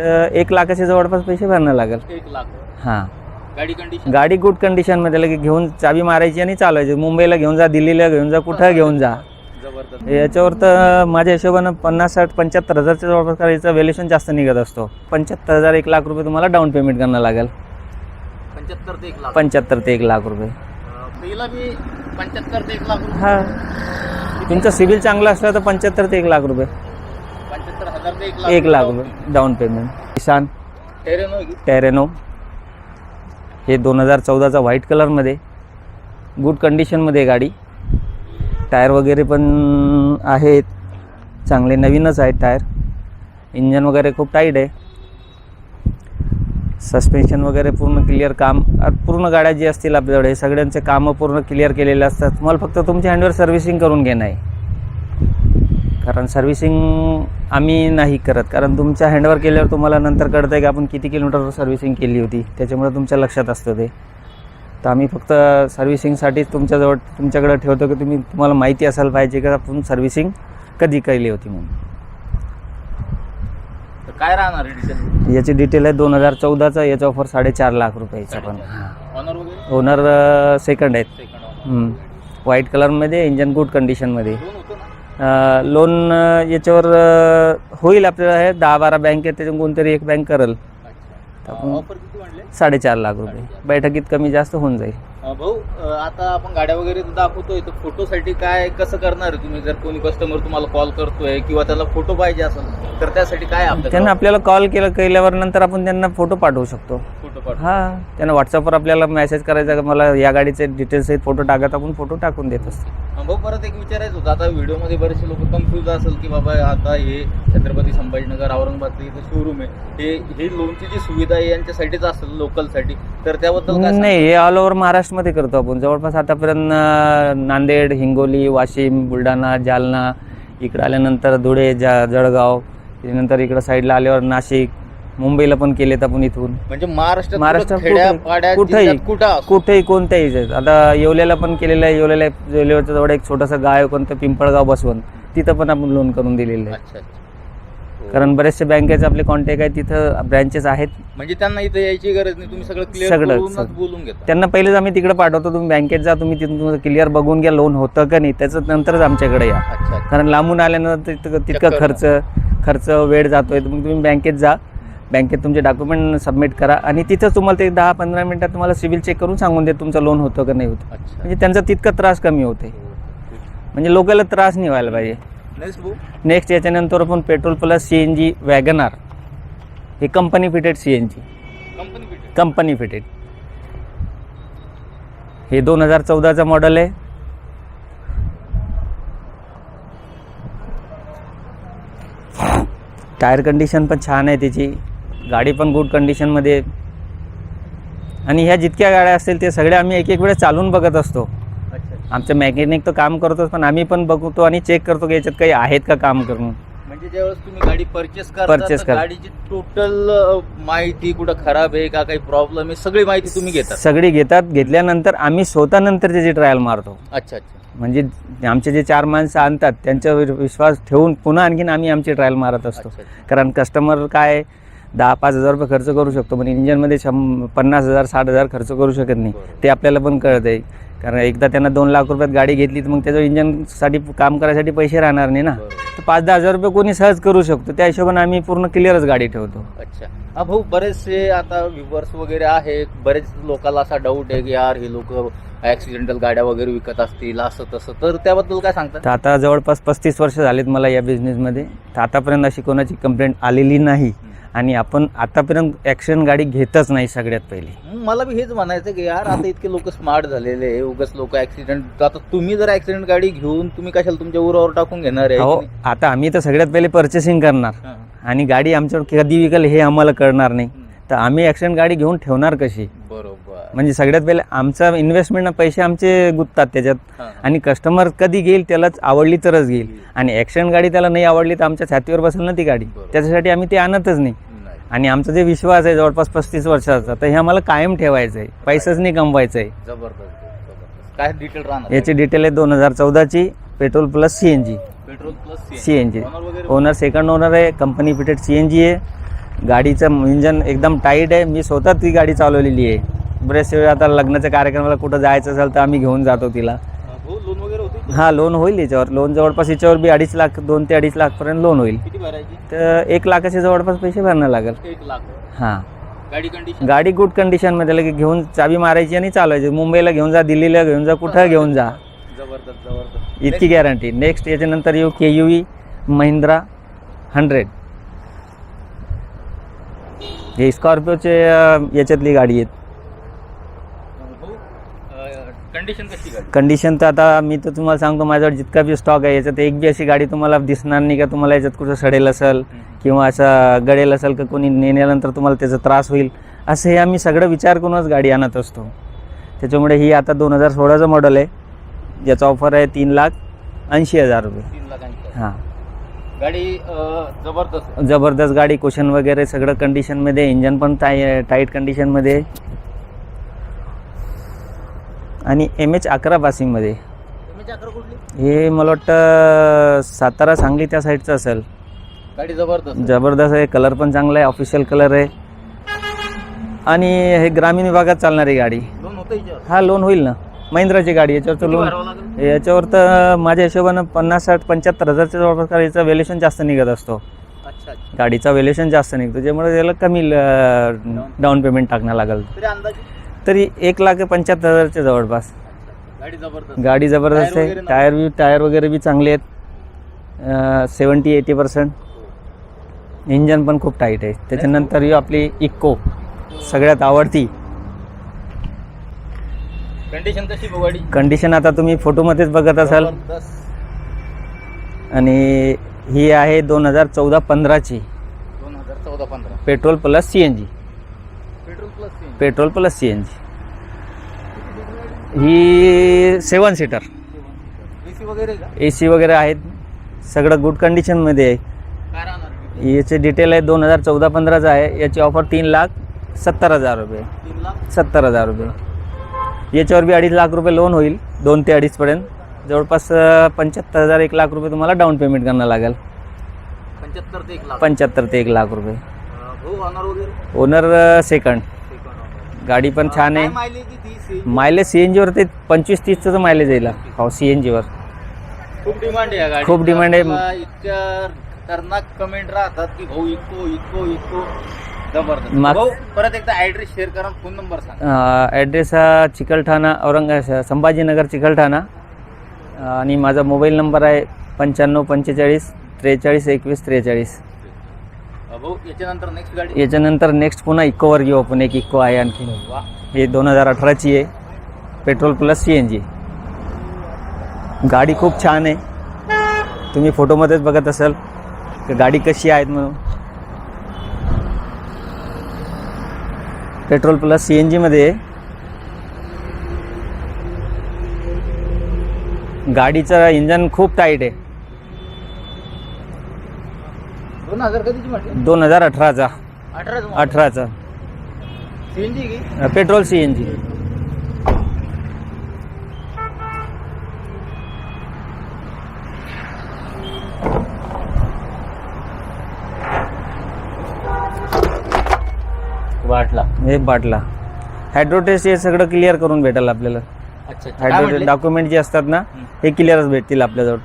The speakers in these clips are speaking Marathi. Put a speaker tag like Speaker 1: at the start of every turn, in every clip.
Speaker 1: एक लाखाच्या जवळपास पैसे भरणं लागेल.
Speaker 2: एक लाख.
Speaker 1: हां.
Speaker 2: गाडी कंडिशन
Speaker 1: गाडी गुड कंडिशनमध्ये लगे घेऊन चाबी मारायची आणि चालवायची. मुंबईला घेऊन जा दिल्लीला घेऊन जा कुठं घेऊन जा.
Speaker 2: जबरदस्त.
Speaker 1: याच्यावर तर माझ्या हिशोबानं पन्नास साठ पंच्याहत्तर हजारच्या जवळपास करायचं व्हॅल्युएशन जास्त निघत असतो. पंच्याहत्तर हजार एक लाख रुपये तुम्हाला डाऊन पेमेंट करणं लागेल.
Speaker 2: पंच्याहत्तर ते एक लाख.
Speaker 1: पंच्याहत्तर ते एक लाख रुपये.
Speaker 2: अं, पहिला बी पंच्याहत्तर ते एक लाख
Speaker 1: हां. तुमचं सिबिल चांगलं असलं तर पंच्याहत्तर ते एक लाख रुपये.
Speaker 2: हजार एक lakh
Speaker 1: down payment Nissan
Speaker 2: Terrano?
Speaker 1: Terrano हे दोन हजार चौदाचा व्हाईट कलरमध्ये गुड कंडिशनमध्ये आहे गाडी. टायर वगैरे पण आहेत. चांगले नवीनच आहेत टायर इंजन वगैरे खूप टाईट आहे. सस्पेन्शन वगैरे पूर्ण क्लिअर काम. पूर्ण गाड्या जी असतील आपल्याकडे सगळ्यांचे कामं पूर्ण क्लिअर केलेले असतात. तुम्हाला फक्त तुमच्या हँडवर सर्व्हिसिंग करून घेणं आहे. कारण सर्व्हिसिंग आम्ही नाही करत. कारण तुमच्या हँडवर केल्यावर तुम्हाला नंतर कळतं आहे की आपण किती किलोमीटर सर्व्हिसिंग केली होती. त्याच्यामुळे तुमच्या लक्षात असतं ते. तर आम्ही फक्त सर्व्हिसिंगसाठीच तुमच्याजवळ तुमच्याकडे ठेवतो की तुम्ही तुम्हाला माहिती असायला पाहिजे की आपण सर्व्हिसिंग कधी केली होती म्हणून.
Speaker 2: काय राहणार
Speaker 1: याची डिटेल आहे दोन हजार चौदाचा याचा ऑफर साडेचार लाख रुपयाचा पण. ओनर सेकंड आहेत. व्हाईट कलरमध्ये इंजन गुड कंडिशनमध्ये लोन याच्यावर होईल आपल्याला हे दहा बारा बँक आहेत त्याच्यातून कोणतरी एक बँक करेल.
Speaker 2: अच्छा.
Speaker 1: आपण-
Speaker 2: ऑफर किती म्हणले
Speaker 1: साडेचार लाख रुपये. बैठकीत कमी जास्त होऊन जाईल.
Speaker 2: भाऊ आता आपण गाड्या वगैरे दाखवतोय तर फोटोसाठी काय कसं करणार आहे तुम्ही? जर कोणी कस्टमर तुम्हाला कॉल करतोय किंवा त्याला फोटो पाहिजे असेल तर त्यासाठी काय
Speaker 1: त्यांना
Speaker 2: आपल्याला
Speaker 1: कॉल केलं केल्यावर नंतर आपण त्यांना फोटो पाठवू शकतो. हां त्यांना व्हॉट्सअपवर आपल्याला मेसेज करायचा की मला या गाडीचे डिटेल्स आहेत फोटो टाकत आपण फोटो टाकून देत असतो.
Speaker 2: भाऊ परत एक विचारायचं होतं. आता व्हिडिओमध्ये बरेचसे लोक कन्फ्युज असेल की बाबा आता हे छत्रपती संभाजीनगर औरंगाबाद इथं शोरूम आहे. हे ही लोनची जी सुविधा आहे यांच्यासाठीच असेल लोकलसाठी तर त्याबद्दल काय
Speaker 1: नाही हे ऑल ओव्हर महाराष्ट्रामध्ये करतो आपण. जवळपास आतापर्यंत नांदेड हिंगोली वाशिम बुलढाणा जालना इकडं आल्यानंतर धुळे जा जळगाव त्यानंतर इकडं साईडला आल्यावर नाशिक मुंबईला पण केलेत आपण इथून.
Speaker 2: म्हणजे महाराष्ट्रात
Speaker 1: महाराष्ट्रात
Speaker 2: कुठं
Speaker 1: कुठेही-
Speaker 2: जिल्ह्यात कुठं असो.
Speaker 1: कुठेही कोणत्याही. आता येवल्याला पण केलेलं आहे येवल्याला येवल्याच्या जवळ एक छोटंसं गाव आहे कोणतं? पिंपळगाव बसवून तिथं पण आपण लोन करून दिलेलं आहे.
Speaker 2: अच्छा अच्छा.
Speaker 1: कारण बरेचसे बँकेचे आपले कॉन्टॅक्ट आहे तिथं ब्रँचेस आहेत.
Speaker 2: म्हणजे त्यांना इथे यायची गरज नाही तुम्ही सगळं क्लिअर
Speaker 1: सगळं-
Speaker 2: करूनच
Speaker 1: सगळं.
Speaker 2: बोलून घेता.
Speaker 1: त्यांना पहिलेच आम्ही तिकडे पाठवतो तुम्ही बँकेत जा तुम्ही तिथून तुमचं क्लिअर बघून घ्या लोन होतं का नाही त्याचं नंतरच आमच्याकडे या.
Speaker 2: अच्छा.
Speaker 1: कारण लांबून आल्यानंतर तितकं खर्च खर्च वेळ जातोय तर मग तुम्ही बँकेत जा. बँकेत तुमचे डॉक्युमेंट सबमिट करा आणि तिथं तुम्हाला ते दहा पंधरा मिनिटात तुम्हाला सिबिल चेक करून सांगून देत तुमचं लोन होतं का नाही होतं. म्हणजे त्यांचा तितका त्रास कमी होते म्हणजे लोकांना त्रास नाही व्हायला पाहिजे.
Speaker 2: नेक्स्ट
Speaker 1: याच्यानंतर आपण petrol plus C N G WagonR हे company fitted C N G
Speaker 2: company
Speaker 1: fitted हे दोन हजार चौदाचं मॉडेल आहे. टायर कंडिशन पण छान आहे त्याची. गाडी पण गुड कंडिशनमध्ये. आणि ह्या जितक्या गाड्या असतील ते सगळ्या आम्ही एक एक वेळेस चालून बघत असतो. आमचे मॅकॅनिक तर काम करतोच पण आम्ही पण बघतो आणि चेक करतो की याच्यात काही आहेत का काम करून
Speaker 2: म्हणजे ज्यावेळेस तुम्ही गाडी परचेस करता तर
Speaker 1: करता.
Speaker 2: गाडीची टोटल माहिती कुठं खराब आहे का काही प्रॉब्लेम आहे सगळी माहिती तुम्ही घेता
Speaker 1: सगळी घेतात घेतल्यानंतर आम्ही स्वतः नंतर त्याची ट्रायल मारतो
Speaker 2: अच्छा अच्छा
Speaker 1: म्हणजे आमचे जे चार माणसं आणतात त्यांच्यावर विश्वास ठेवून पुन्हा आणखीन आम्ही आमची ट्रायल मारत असतो
Speaker 2: अच्छा, अच्छा.
Speaker 1: कारण कस्टमर काय दहा पाच हजार रुपये खर्च करू शकतो पण इंजिनमध्ये शं पन्नास हजार साठ हजार खर्च करू शकत नाही. ते आपल्याला पण कळत आहे कारण एकदा त्यांना दोन लाख रुपयात गाडी घेतली तर मग त्याचं इंजनसाठी काम करायसाठी पैसे राहणार नाही ना. तर पाच दहा हजार रुपये कोणी सहज करू शकतो. त्या हिशोबाने आम्ही पूर्ण क्लिअरच गाडी ठेवतो.
Speaker 2: अच्छा. हा भाऊ बरेचसे आता व्ह्युअर्स वगैरे आहेत. बरेच लोकांना असा डाऊट आहे की यार हे लोक ऍक्सिडेंटल गाड्या वगैरे विकत असतील असं तसं. तर त्याबद्दल काय सांगतात?
Speaker 1: तर आता जवळपास पस्तीस वर्ष झालेत मला या बिझनेसमध्ये तर आतापर्यंत अशी कोणाची कंप्लेंट आलेली नाही. आणि आपण आतापर्यंत ॲक्शन गाडी घेतच नाही सगळ्यात पहिली
Speaker 2: मला बी हेच म्हणायचं की यार आता इतके लोक स्मार्ट झालेले आहे उगाच लोक ऍक्सिडेंट आता तुम्ही जर ऍक्सिडेंट गाडी घेऊन तुम्ही कशाला तुमच्या उरावर टाकून घेणार आहे?
Speaker 1: आता आम्ही तर सगळ्यात पहिले पर्चेसिंग करणार
Speaker 2: हां.
Speaker 1: आणि गाडी आमच्यावर कधी विकल हे आम्हाला कळणार नाही. तर आम्ही ॲक्शन गाडी घेऊन ठेवणार कशी
Speaker 2: बरोबर
Speaker 1: म्हणजे सगळ्यात पहिले आमचा इन्व्हेस्टमेंट पैसे आमचे गुंततात त्याच्यात
Speaker 2: हां.
Speaker 1: आणि कस्टमर कधी घेईल त्यालाच आवडली तरच घेईल आणि ॲक्शन गाडी त्याला नाही आवडली तर आमच्या छातीवर बसेल ना ती गाडी
Speaker 2: बरोबर.
Speaker 1: त्याच्यासाठी आम्ही ते आणतच नाही. आणि आमचा जे विश्वास आहे जवळपास पस्तीस वर्षाचा तर हे आम्हाला कायम ठेवायचं आहे पैसाच नाही कमवायचं आहे
Speaker 2: जबरदस्त. काय डिटेल राहणार?
Speaker 1: याची डिटेल आहे दोन हजार चौदाची petrol plus C N G
Speaker 2: petrol plus
Speaker 1: C N G owner second owner आहे company fitted C N G आहे. गाडीचं इंजन एकदम टाईट आहे. मी स्वतः ती गाडी चालवलेली आहे. बरेचसे वेळ आता लग्नाच्या कार्यक्रमाला कुठं जायचं असेल तर आम्ही घेऊन जातो तिला
Speaker 2: अं, भाऊ लोन वगैरे होते
Speaker 1: हां लोन होईल याच्यावर. लोन जवळपास याच्यावर बी अडीच लाख दोन ते अडीच लाखपर्यंत लोन होईल.
Speaker 2: किती भरायची?
Speaker 1: तर एक लाखाचे जवळपास पैसे भरणं लागेल.
Speaker 2: एक लाख.
Speaker 1: हां.
Speaker 2: गाडी कंडिशन
Speaker 1: गाडी गुड कंडिशनमध्ये लगे घेऊन चाबी मारायची आणि चालवायची. मुंबईला घेऊन जा दिल्लीला घेऊन जा कुठं घेऊन जा.
Speaker 2: जबरदस्त जबरदस्त.
Speaker 1: इतकी गॅरंटी नेक्स्ट याच्यानंतर येऊ K U V Mahindra hundred हे स्कॉर्पिओचे याच्यातली गाडी आहेत.
Speaker 2: कंडिशन कशी गाडी?
Speaker 1: कंडिशन तर आता मी तर तुम्हाला सांगतो माझ्यावर जितका बी स्टॉक आहे याच्यात एक बी अशी गाडी तुम्हाला दिसणार नाही का? तुम्हाला याच्यात कुठं सडेल असेल किंवा असं गडेल असेल का? कोणी नेल्यानंतर तुम्हाला त्याचा त्रास होईल. असं हे आम्ही सगळं विचार करूनच गाडी आणत असतो. त्याच्यामुळे ही आता दोन हजार सोळाचं मॉडेल आहे. ज्याचा ऑफर आहे तीन लाख ऐंशी हजार रुपये.
Speaker 2: तीन लाखांची
Speaker 1: हां.
Speaker 2: गाडी अं, जबरदस्त. आहे.
Speaker 1: जबरदस्त गाडी कुशन वगैरे सगळं कंडिशनमध्ये इंजन पण टाय टाईट कंडिशनमध्ये. आणि एम एच अकरा पासिंगमध्ये. हे मला वाटतं सातारा सांगली त्या साईडचं असेल.
Speaker 2: गाडी जबरदस्त आहे.
Speaker 1: जबरदस्त आहे कलर पण चांगला आहे ऑफिशियल कलर आहे. आणि हे ग्रामीण विभागात चालणारी गाडी. हा लोन होईल ना. महिंद्राची गाडी याच्यावर तर
Speaker 2: किती
Speaker 1: लोन याच्यावर तर माझ्या हिशोबानं पन्नास साठ पंच्याहत्तर हजारच्या जवळपास याचा व्हॅल्युएशन जास्त निघत असतो. गाडीचा व्हॅल्युएशन जास्त निघतो त्यामुळे त्याला कमी डाऊन पेमेंट टाकणं लागेल.
Speaker 2: तरी
Speaker 1: एक लाख पंच्याहत्तर हजारच्या जवळपास.
Speaker 2: गाडी जबरदस्त.
Speaker 1: गाडी जबरदस्त
Speaker 2: टायर
Speaker 1: आहे? टायर बी टायर वगैरे बी चांगले आहेत. सेवन्टी एटी पर्सेंट इंजन पण खूप टाईट आहे. त्याच्यानंतर ही आपली इक्को सगळ्यात आवडती.
Speaker 2: कंडिशन कशी गाडी?
Speaker 1: कंडिशन आता तुम्ही फोटोमध्येच बघत असाल. आणि ही आहे दोन हजार चौदा पंधराची.
Speaker 2: दोन हजार चौदा पंधरा.
Speaker 1: Petrol plus C N G
Speaker 2: petrol plus
Speaker 1: C N G he seven seater A C वगैरे आहेत. सगळं गुड कंडिशनमध्ये आहे. याचे डिटेल आहे दोन हजार चौदा पंधराचं आहे. याची ऑफर तीन लाख सत्तर हजार रुपये. सत्तर हजार रुपये. याच्यावर बी अडीच लाख रुपये लोन होईल. दोन ते अडीचपर्यंत जवळपास पंच्याहत्तर हजार एक लाख रुपये तुम्हाला डाऊन पेमेंट करणं लागेल.
Speaker 2: पंच्याहत्तर ते एक लाख.
Speaker 1: पंच्याहत्तर ते एक लाख रुपये. Owner second. गाडी पण छान आहे? मायलेज सी एन जीवर ते पंचवीस तीसचं मायलेज येईल हो सी एन जीवर
Speaker 2: खूप डिमांड आहे या
Speaker 1: खूप demand आहे.
Speaker 2: इतक्या खतरनाक कमेंट राहतात की भाऊ इतको इतको इतको. जबरदस्त.
Speaker 1: माग-
Speaker 2: भाऊ परत एकदा ऍड्रेस शेअर करा फोन नंबर सांग.
Speaker 1: ॲड्रेस हा चिकलठाणा औरंग संभाजीनगर चिकलठाणा आणि माझा मोबाईल नंबर आहे पंच्याण्णव पंचेचाळीस त्रेचाळीस एकवीस त्रेचाळीस.
Speaker 2: भाऊ याच्यानंतर नेक्स्ट गाडी?
Speaker 1: याच्यानंतर नेक्स्ट पुन्हा इकोवर घेऊ आपण एक इको आहे आणखी.
Speaker 2: वा.
Speaker 1: हे दोन हजार अठराची आहे. Petrol plus C N G गाडी खूप छान आहे. तुम्ही फोटोमध्येच बघत असाल की गाडी कशी आहेत म्हणून. पेट्रोल प्लस सी एन जीमध्ये गाडीचं इंजन खूप टाईट आहे.
Speaker 2: दोन हजार कधीची म्हटलं?
Speaker 1: दोन हजार अठराचा.
Speaker 2: अठरा
Speaker 1: अठराचा.
Speaker 2: सीएनजी की?
Speaker 1: पेट्रोल सी एन जी
Speaker 2: वाटला
Speaker 1: हे बाटला. हायड्रोटेस्ट हे सगळं क्लिअर करून भेटेल आपल्याला.
Speaker 2: अच्छा अच्छा. काय
Speaker 1: हायड्रोटेस्ट
Speaker 2: म्हटले?
Speaker 1: डॉक्युमेंट जे असतात ना
Speaker 2: हं.
Speaker 1: हे क्लिअरच भेटतील आपल्याजवळ.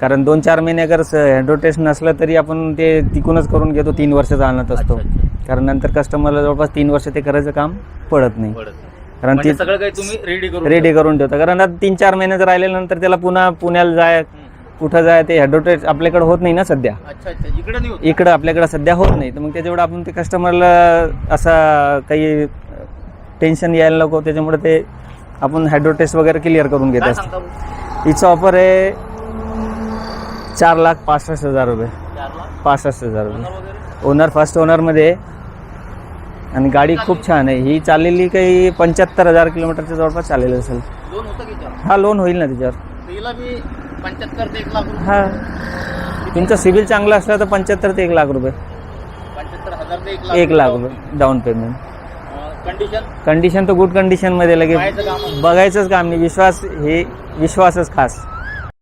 Speaker 1: कारण दोन चार महिने अगर हायड्रोटेस्ट नसलं तरी आपण ते तिकूनच करून घेतो तीन वर्षाचा आणत असतो. कारण नंतर कस्टमरला जवळपास तीन वर्ष ते करायचं काम पडत नाही. कारण
Speaker 2: म्हणजे
Speaker 1: ती
Speaker 2: सगळं काही तुम्ही रेडी करून
Speaker 1: रेडी करून ठेवतो. कारण आता तीन चार महिने जर राहिल्यानंतर त्याला पुन्हा पुण्याला जाय. कुठं जाय ते हायड्रोटेस्ट आपल्याकडे होत नाही ना सध्या.
Speaker 2: अच्छा अच्छा. इकडे
Speaker 1: आपल्याकडे सध्या होत नाही. तर मग त्याच्यामुळे आपण ते कस्टमरला असा काही टेन्शन यायला नको. त्याच्यामुळे ते आपण हायड्रोटेस्ट वगैरे क्लिअर करून घेत असतो? हिचं ऑफर आहे चार लाख पासष्ट हजार रुपये. पासष्ट हजार रुपये. ओनर फर्स्ट ओनरमध्ये. आणि गाडी खूप छान आहे. ही चाललेली काही पंच्याहत्तर हजार किलोमीटरच्या जवळपास चाललेली असेल? हा लोन होईल ना त्याच्यावर. हा. तुमचं सिबिल चांगलं असलं तर पंच्याहत्तर ते एक लाख रुपये. एक लाख रुपये. डाऊन पेमेंट
Speaker 2: कंडिशन
Speaker 1: कंडिशन तर गुड कंडिशनमध्ये लगे
Speaker 2: पाहायचं काम आहे.
Speaker 1: बघायचंच काम नाही. विश्वास हे विश्वासच खास.